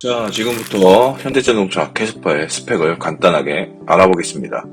자, 지금부터 현대자동차 캐스퍼의 스펙을 간단하게 알아보겠습니다.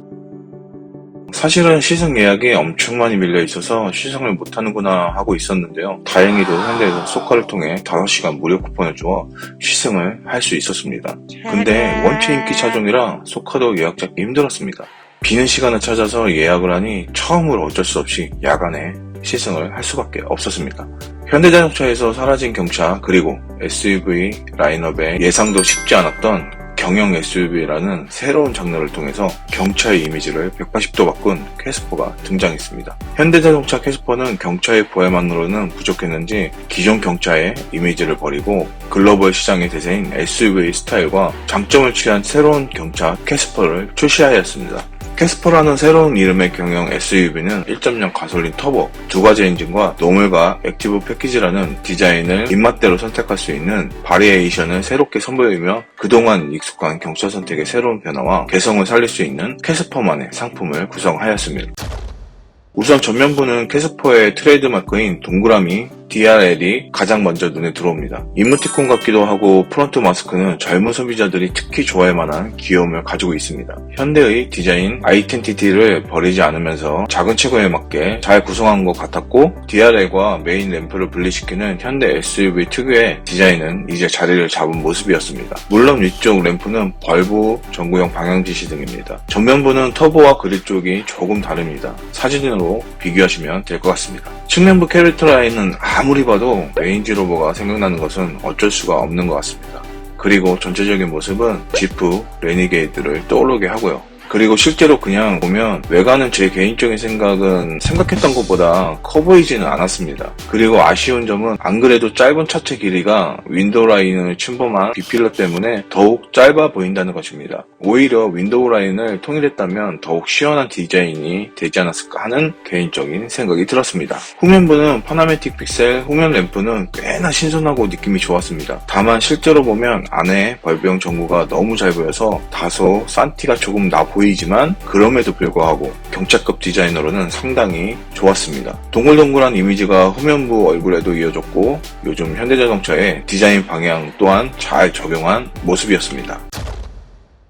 사실은 시승 예약이 엄청 많이 밀려 있어서 시승을 못하는구나 하고 있었는데요. 다행히도 현대에서 소카를 통해 5시간 무료 쿠폰을 주어 시승을 할 수 있었습니다. 근데 원체 인기 차종이라 소카도 예약 잡기 힘들었습니다. 비는 시간을 찾아서 예약을 하니 처음으로 어쩔 수 없이 야간에 시승을 할 수밖에 없었습니다. 현대자동차에서 사라진 경차 그리고 SUV 라인업의 예상도 쉽지 않았던 경영 SUV라는 새로운 장르를 통해서 경차의 이미지를 180도 바꾼 캐스퍼가 등장했습니다. 현대자동차 캐스퍼는 경차의 보헤만으로는 부족했는지 기존 경차의 이미지를 버리고 글로벌 시장의 대세인 SUV 스타일과 장점을 취한 새로운 경차 캐스퍼를 출시하였습니다. 캐스퍼라는 새로운 이름의 경영 SUV는 1.0 가솔린 터보, 두 가지 엔진과 노멀과 액티브 패키지라는 디자인을 입맛대로 선택할 수 있는 바리에이션을 새롭게 선보이며 그동안 익숙한 경차 선택의 새로운 변화와 개성을 살릴 수 있는 캐스퍼만의 상품을 구성하였습니다. 우선 전면부는 캐스퍼의 트레이드마크인 동그라미 DRL이 가장 먼저 눈에 들어옵니다. 이모티콘 같기도 하고 프론트 마스크는 젊은 소비자들이 특히 좋아할 만한 귀여움을 가지고 있습니다. 현대의 디자인 아이덴티티를 버리지 않으면서 작은 체구에 맞게 잘 구성한 것 같았고 DRL과 메인 램프를 분리시키는 현대 SUV 특유의 디자인은 이제 자리를 잡은 모습이었습니다. 물론 위쪽 램프는 벌브 전구형 방향지시 등입니다. 전면부는 터보와 그립 쪽이 조금 다릅니다. 사진으로 비교하시면 될 것 같습니다. 측면부 캐릭터 라인은 아무 리 봐도 레인지 로버가 생각나는 것은 어쩔 수가 없는 것 같습니다. 그리고 전체적인 모습은 지프, 레니게이드를 떠오르게 하고요. 그리고 실제로 그냥 보면 외관은 제 개인적인 생각은 생각했던 것보다 커 보이지는 않았습니다. 그리고 아쉬운 점은 안 그래도 짧은 차체 길이가 윈도우 라인을 침범한 비필러 때문에 더욱 짧아 보인다는 것입니다. 오히려 윈도우 라인을 통일했다면 더욱 시원한 디자인이 되지 않았을까 하는 개인적인 생각이 들었습니다. 후면부는 파나메틱 픽셀 후면 램프는 꽤나 신선하고 느낌이 좋았습니다. 다만 실제로 보면 안에 벌브형 전구가 너무 잘 보여서 다소 산티가 조금 나 보이 지만 그럼에도 불구하고 경차급 디자이너로는 상당히 좋았습니다. 동글동글한 이미지가 후면부 얼굴에도 이어졌고 요즘 현대자동차의 디자인 방향 또한 잘 적용한 모습이었습니다.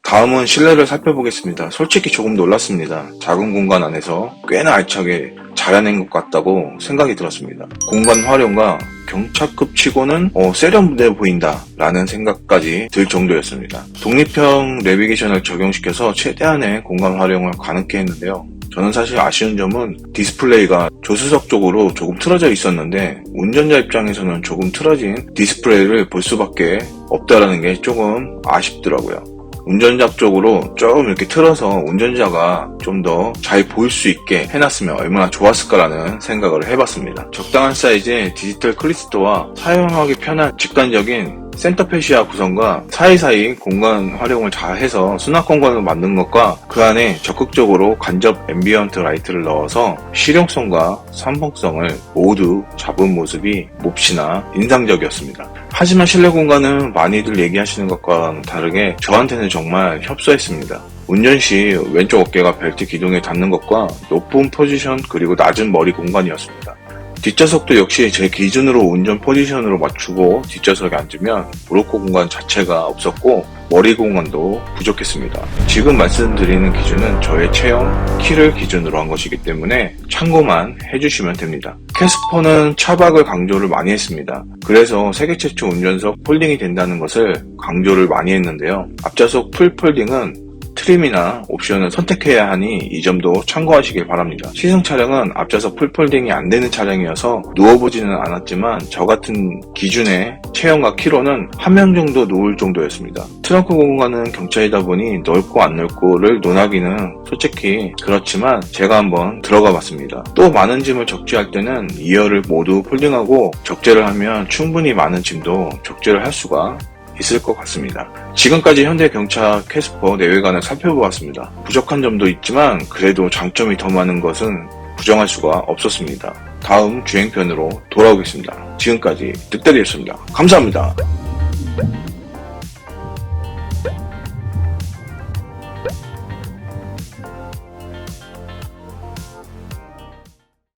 다음은 실내를 살펴보겠습니다. 솔직히 조금 놀랐습니다. 작은 공간 안에서 꽤나 알차게 잘해낸 것 같다고 생각이 들었습니다. 공간 활용과 경차급 치고는 어, 세련돼 보인다 라는 생각까지 들 정도였습니다. 독립형 내비게이션을 적용시켜서 최대한의 공간 활용을 가능케 했는데요. 저는 사실 아쉬운 점은 디스플레이가 조수석 쪽으로 조금 틀어져 있었는데 운전자 입장에서는 조금 틀어진 디스플레이를 볼 수밖에 없다라는 게 조금 아쉽더라고요. 운전자 쪽으로 좀 이렇게 틀어서 운전자가 좀 더 잘 보일 수 있게 해놨으면 얼마나 좋았을까라는 생각을 해봤습니다. 적당한 사이즈의 디지털 클리스터와 사용하기 편한 직관적인 센터페시아 구성과 사이사이 공간 활용을 잘 해서 수납 공간을 만든 것과 그 안에 적극적으로 간접 앰비언트 라이트를 넣어서 실용성과 선봉성을 모두 잡은 모습이 몹시나 인상적이었습니다. 하지만 실내 공간은 많이들 얘기하시는 것과는 다르게 저한테는 정말 협소했습니다. 운전 시 왼쪽 어깨가 벨트 기둥에 닿는 것과 높은 포지션 그리고 낮은 머리 공간이었습니다. 뒷좌석도 역시 제 기준으로 운전 포지션으로 맞추고 뒷좌석에 앉으면 브로커 공간 자체가 없었고 머리 공간도 부족했습니다. 지금 말씀드리는 기준은 저의 체형, 키를 기준으로 한 것이기 때문에 참고만 해주시면 됩니다. 캐스퍼는 차박을 강조를 많이 했습니다. 그래서 세계 최초 운전석 폴딩이 된다는 것을 강조를 많이 했는데요. 앞좌석 풀 폴딩은 트림이나 옵션을 선택해야 하니 이 점도 참고하시길 바랍니다. 시승 차량은 앞좌석 풀폴딩이 안 되는 차량이어서 누워보지는 않았지만 저 같은 기준의 체형과 키로는 한 명 정도 누울 정도였습니다. 트렁크 공간은 경차이다 보니 넓고 안 넓고를 논하기는 솔직히 그렇지만 제가 한번 들어가 봤습니다. 또 많은 짐을 적재할 때는 2열을 모두 폴딩하고 적재를 하면 충분히 많은 짐도 적재를 할 수가 있을 것 같습니다. 지금까지 현대 경차 캐스퍼 내외관을 살펴보았습니다. 부족한 점도 있지만 그래도 장점이 더 많은 것은 부정할 수가 없었습니다. 다음 주행편으로 돌아오겠습니다. 지금까지 득달이었습니다. 감사합니다.